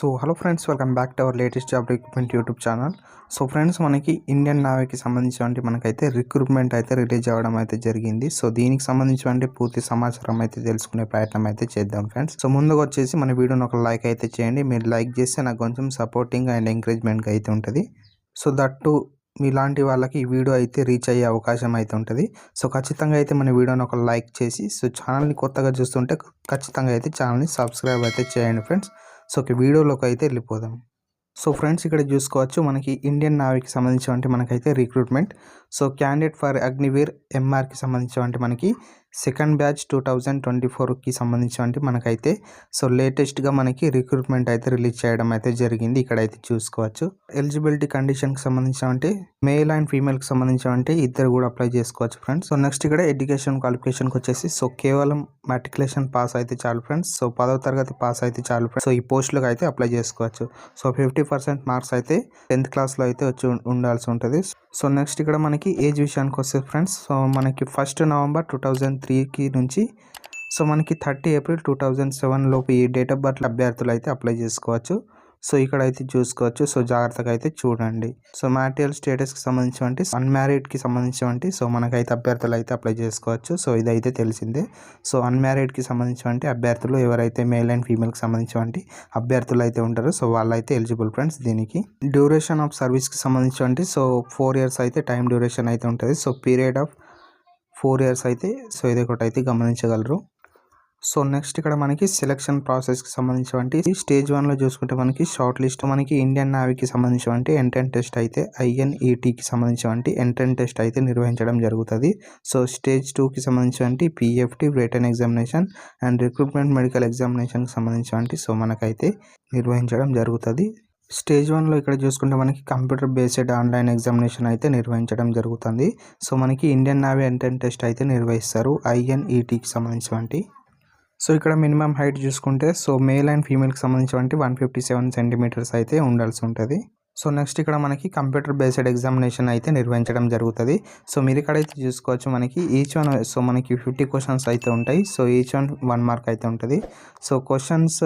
So hello friends welcome back to our latest job recruitment YouTube channel. So friends మనకి Indian నావీకి సంబంధించినటువంటి మనకైతే recruitment అయితే release అవ్వడం అయితే జరిగింది. సో దీనికి సంబంధించినటువంటి పూర్తి సమాచారం అయితే తెలుసుకునే ప్రయత్నం అయితే చేద్దాం ఫ్రెండ్స్. సో ముందుగా వచ్చేసి మన వీడియోని ఒక లైక్ అయితే చేయండి. మీరు లైక్ చేస్తే నాకు కొంచెం సపోర్టింగ్ అండ్ ఎంకరేజ్మెంట్గా అయితే ఉంటుంది. సో దట్టు మీలాంటి వాళ్ళకి ఈ వీడియో అయితే రీచ్ అయ్యే అవకాశం అయితే ఉంటుంది. సో ఖచ్చితంగా అయితే మన వీడియోని ఒక లైక్ చేసి సో ఛానల్ని కొత్తగా చూస్తుంటే ఖచ్చితంగా అయితే ఛానల్ని సబ్స్క్రైబ్ అయితే చేయండి ఫ్రెండ్స్. సో ఒక వీడియోలోకి అయితే వెళ్ళిపోదాం. సో ఫ్రెండ్స్ ఇక్కడ చూసుకోవచ్చు మనకి ఇండియన్ నావీకి సంబంధించి మనకైతే recruitment. So candidate for Agniveer ఎంఆర్కి సంబంధించి మనకి second batch two thousand twenty ఫోర్కి సంబంధించినటువంటి మనకైతే సో లేటెస్ట్గా మనకి రిక్రూట్మెంట్ అయితే రిలీజ్ చేయడం అయితే జరిగింది. ఇక్కడైతే చూసుకోవచ్చు. ఎలిజిబిలిటీ కండిషన్కి సంబంధించినటువంటి మేల్ అండ్ ఫీమేల్కి సంబంధించినటువంటి ఇద్దరు కూడా అప్లై చేసుకోవచ్చు ఫ్రెండ్స్. సో నెక్స్ట్ ఇక్కడ ఎడ్యుకేషన్ క్వాలిఫికేషన్కి వచ్చేసి సో కేవలం మెట్రికులేషన్ పాస్ అయితే చాలు ఫ్రెండ్స్. సో పదవ తరగతి పాస్ అయితే చాలు ఫ్రెండ్స్. సో ఈ పోస్టులకు అయితే అప్లై చేసుకోవచ్చు. సో ఫిఫ్టీ పర్సెంట్ మార్క్స్ అయితే టెన్త్ క్లాస్లో అయితే వచ్చి ఉండాల్సి ఉంటుంది. సో నెక్స్ట్ ఇక్కడ మనకి ఏజ్ విషయానికి వస్తే ఫ్రెండ్స్ సో మనకి ఫస్ట్ నవంబర్ టూ థౌజండ్ త్రీకి నుంచి సో మనకి thirty April two thousand seven లోపు ఈ డేట్ ఆఫ్ బర్త్ అభ్యర్థులు అయితే అప్లై చేసుకోవచ్చు. సో ఇక్కడ అయితే చూసుకోవచ్చు. సో జాగ్రత్తగా అయితే చూడండి. సో మ్యాటీరియల్ స్టేటస్కి సంబంధించి అన్మ్యారీడ్కి సంబంధించి సో మనకైతే అభ్యర్థులు అయితే అప్లై చేసుకోవచ్చు. సో ఇదైతే తెలిసిందే. సో అన్మ్యారీడ్కి సంబంధించి అభ్యర్థులు ఎవరైతే మేల్ అండ్ ఫీమేల్కి సంబంధించి అభ్యర్థులు అయితే ఉంటారో సో వాళ్ళైతే ఎలిజిబుల్ ఫ్రెండ్స్ దీనికి. డ్యూరేషన్ ఆఫ్ సర్వీస్కి సంబంధించి సో ఫోర్ ఇయర్స్ అయితే టైం డ్యూరేషన్ అయితే ఉంటుంది. So period of four years అయితే సో ఇది ఒకటి అయితే గమనించగలరు. సో నెక్స్ట్ ఇక్కడ మనకి సెలక్షన్ ప్రాసెస్కి సంబంధించినటువంటి స్టేజ్ వన్లో చూసుకుంటే మనకి షార్ట్ లిస్ట్ మనకి ఇండియన్ నావీకి సంబంధించినటువంటి ఎంట్రన్ టెస్ట్ అయితే ఐఎన్ఈటీకి సంబంధించినటువంటి ఎంట్రన్ టెస్ట్ అయితే నిర్వహించడం జరుగుతుంది. సో స్టేజ్ టూకి సంబంధించినటువంటి PFT written examination and recruitment medical ఎగ్జామినేషన్కి సంబంధించినటువంటి సో మనకైతే నిర్వహించడం జరుగుతుంది. స్టేజ్ వన్లో ఇక్కడ చూసుకుంటే మనకి కంప్యూటర్ బేస్డ్ ఆన్లైన్ ఎగ్జామినేషన్ అయితే నిర్వహించడం జరుగుతుంది. సో మనకి ఇండియన్ నావీ ఎంట్రన్ టెస్ట్ అయితే నిర్వహిస్తారు ఐఎన్ఈటీకి సంబంధించినటువంటి. సో ఇక్కడ మినిమం హైట్ చూసుకుంటే సో మేల్ అండ్ ఫీమేల్కి సంబంధించి వన్ ఫిఫ్టీ సెవెన్ సెంటీమీటర్స్ అయితే ఉండాల్సి ఉంటుంది. సో నెక్స్ట్ ఇక్కడ మనకి కంప్యూటర్ బేస్డ్ ఎగ్జామినేషన్ అయితే నిర్వహించడం జరుగుతుంది. సో మీరు ఇక్కడైతే చూసుకోవచ్చు మనకి ఈచ్ వన్ సో మనకి ఫిఫ్టీ క్వశ్చన్స్ అయితే ఉంటాయి. So each one one mark అయితే ఉంటుంది. So questions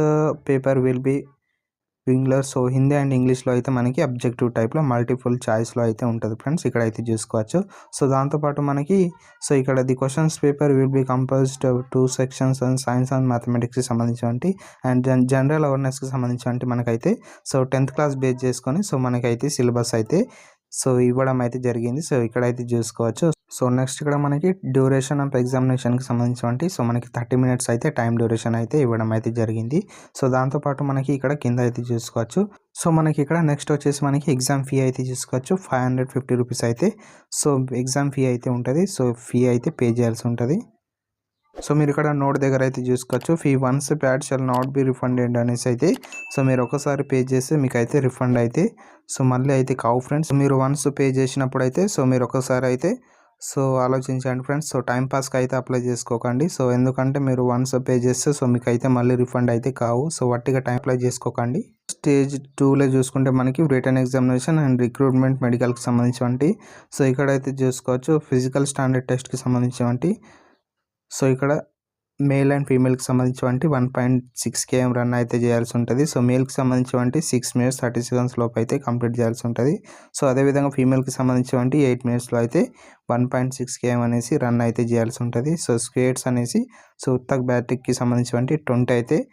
paper will be bilingual so Hindi and ఇంగ్లీష్లో అయితే మనకి అబ్జెక్టివ్ టైప్లో మల్టిపుల్ చాయిస్లో అయితే ఉంటుంది ఫ్రెండ్స్ ఇక్కడ అయితే చూసుకోవచ్చు సో దాంతోపాటు మనకి సో ఇక్కడ the questions paper will be composed two sections and science and మ్యాథమెటిక్స్కి సంబంధించి అండ్ జనరల్ అవేర్నెస్కి సంబంధించి మనకైతే సో టెన్త్ క్లాస్ బేస్ చేసుకొని సో మనకైతే సిలబస్ అయితే సో ఇవ్వడం అయితే జరిగింది. సో ఇక్కడైతే చూసుకోవచ్చు. సో నెక్స్ట్ ఇక్కడ మనకి డ్యూరేషన్ ఆఫ్ ఎగ్జామినేషన్కి సంబంధించినటువంటి సో మనకి థర్టీ మినిట్స్ అయితే టైం డ్యూరేషన్ అయితే ఇవ్వడం అయితే జరిగింది. సో దాంతోపాటు మనకి ఇక్కడ కింద అయితే చూసుకోవచ్చు. సో మనకి ఇక్కడ నెక్స్ట్ వచ్చేసి మనకి ఎగ్జామ్ ఫీ అయితే చూసుకోవచ్చు. ఫైవ్ హండ్రెడ్ ఫిఫ్టీ రూపీస్ అయితే. సో ఎగ్జామ్ ఫీ అయితే ఉంటుంది. సో ఫీ అయితే పే చేయాల్సి ఉంటుంది. సో మీరు ఇక్కడ నోట్ దగ్గర అయితే చూసుకోవచ్చు. Fee once paid shall not be refunded అనేసి అయితే సో మీరు ఒకసారి పే చేస్తే మీకు అయితే రిఫండ్ అయితే. సో మళ్ళీ అయితే కావు ఫ్రెండ్స్ మీరు వన్స్ పే చేసినప్పుడు అయితే సో మీరు ఒకసారి అయితే సో ఆలోచించండి ఫ్రెండ్స్. సో టైం పాస్కి అయితే అప్లై చేసుకోకండి. సో ఎందుకంటే మీరు వన్స్ పే చేస్తే సో మీకు అయితే మళ్ళీ రిఫండ్ అయితే కావు. సో వట్టిగా టైం అప్లై చేసుకోకండి. స్టేజ్ టూలో చూసుకుంటే మనకి రిటర్న్ ఎగ్జామినేషన్ అండ్ రిక్రూట్మెంట్ మెడికల్కి సంబంధించి సో ఇక్కడైతే చూసుకోవచ్చు ఫిజికల్ స్టాండర్డ్ టెస్ట్కి సంబంధించి సో ఇక్కడ మేల్ అండ్ ఫీమేల్కి సంబంధించి one point six KM run అయితే చేయాల్సి ఉంటుంది. సో మేల్కి సంబంధించి సిక్స్ మినిట్స్ థర్టీ సెకండ్స్ లోపు అయితే కంప్లీట్ చేయాల్సి ఉంటుంది. సో అదేవిధంగా ఫీమేల్కి సంబంధించి ఎయిట్ మినిట్స్లో అయితే వన్ పాయింట్ సిక్స్ కేఎం అనేసి రన్ అయితే చేయాల్సి ఉంటుంది. సో స్క్వేట్స్ అనేసి సో ఉత్తక్ బ్యాటిక్కి సంబంధించి ట్వంటీ అయితే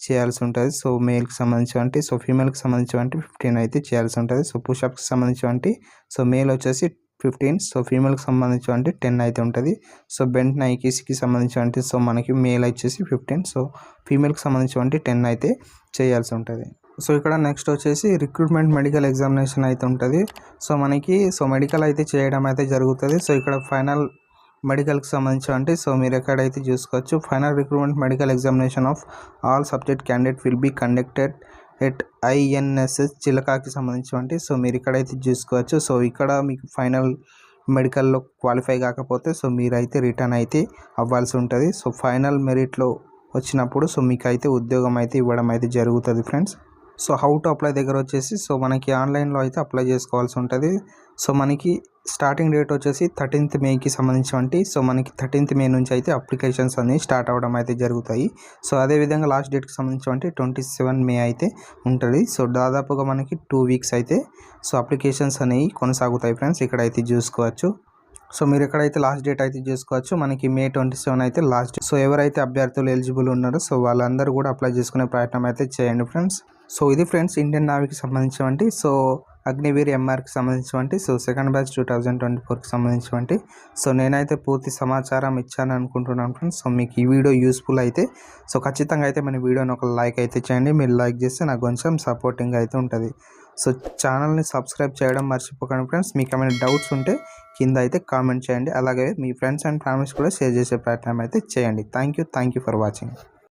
చేయాల్సి ఉంటుంది. సో మేల్కి సంబంధించి సో ఫీమేల్కి సంబంధించి ఫిఫ్టీన్ అయితే చేయాల్సి ఉంటుంది. సో పుషప్కి సంబంధించి సో మేల్ వచ్చేసి ఫిఫ్టీన్ సో ఫీమేల్కి సంబంధించి అంటే టెన్ అయితే ఉంటుంది. సో బెంట్ నైకీస్కి సంబంధించి అంటే సో మనకి మేల్ వచ్చేసి ఫిఫ్టీన్ సో ఫీమేల్కి సంబంధించి అంటే టెన్ అయితే చేయాల్సి ఉంటుంది. సో ఇక్కడ నెక్స్ట్ వచ్చేసి రిక్రూట్మెంట్ మెడికల్ ఎగ్జామినేషన్ అయితే ఉంటుంది. సో మనకి సో మెడికల్ అయితే చేయడం అయితే జరుగుతుంది. సో ఇక్కడ ఫైనల్ మెడికల్కి సంబంధించి అంటే సో మీరు ఎక్కడైతే చూసుకోవచ్చు final recruitment medical examination of all subject candidate will be conducted at INSS చిలకాకి సంబంధించినటువంటి. సో మీరు ఇక్కడైతే చూసుకోవచ్చు. సో ఇక్కడ మీకు ఫైనల్ మెడికల్లో క్వాలిఫై కాకపోతే సో మీరైతే రిటర్న్ అయితే అవ్వాల్సి ఉంటుంది. సో ఫైనల్ మెరిట్లో వచ్చినప్పుడు సో మీకు అయితే ఉద్యోగం అయితే ఇవ్వడం అయితే జరుగుతుంది friends. So how to apply దగ్గర వచ్చేసి సో మనకి ఆన్లైన్లో అయితే అప్లై చేసుకోవాల్సి ఉంటుంది. సో మనకి స్టార్టింగ్ డేట్ వచ్చేసి థర్టీన్త్ మేకి సంబంధించినటువంటి సో మనకి థర్టీన్త్ మే నుంచి అయితే అప్లికేషన్స్ అనేవి స్టార్ట్ అవ్వడం అయితే జరుగుతాయి. సో అదేవిధంగా లాస్ట్ డేట్కి సంబంధించినటువంటి ట్వంటీ సెవెన్ మే అయితే ఉంటుంది. సో దాదాపుగా మనకి టూ వీక్స్ అయితే సో అప్లికేషన్స్ అనేవి కొనసాగుతాయి ఫ్రెండ్స్. ఇక్కడైతే చూసుకోవచ్చు. సో మీరు ఎక్కడైతే లాస్ట్ డేట్ అయితే చేసుకోవచ్చు మనకి మే ట్వంటీ సెవెన్ అయితే లాస్ట్ సో ఎవరైతే అభ్యర్థులు ఎలిజిబుల్ ఉన్నారో సో వాళ్ళందరూ కూడా అప్లై చేసుకునే ప్రయత్నం అయితే చేయండి ఫ్రెండ్స్ సో ఇది ఫ్రెండ్స్ ఇండియన్ నావీకి సంబంధించినటువంటి సో అగ్నివీర్ ఎంఆర్కి సంబంధించినటువంటి so second batch two thousand twenty ఫోర్కి సంబంధించినవంటి. సో నేనైతే పూర్తి సమాచారం ఇచ్చాను అనుకుంటున్నాను ఫ్రెండ్స్ సో మీకు ఈ వీడియో యూస్ఫుల్ అయితే సో ఖచ్చితంగా అయితే మన వీడియోని ఒక లైక్ అయితే చేయండి. మీరు లైక్ చేస్తే నాకు కొంచెం సపోర్టింగ్ అయితే ఉంటుంది. సో ఛానల్ని సబ్స్క్రైబ్ చేయడం మర్చిపోకండి ఫ్రెండ్స్. మీకు ఏమైనా డౌట్స్ ఉంటే కింద అయితే కామెంట్ చేయండి. అలాగే మీ ఫ్రెండ్స్ అండ్ ఫ్యామిలీస్ కూడా షేర్ చేసే ప్రయత్నం అయితే చేయండి. Thank you. Thank you for watching.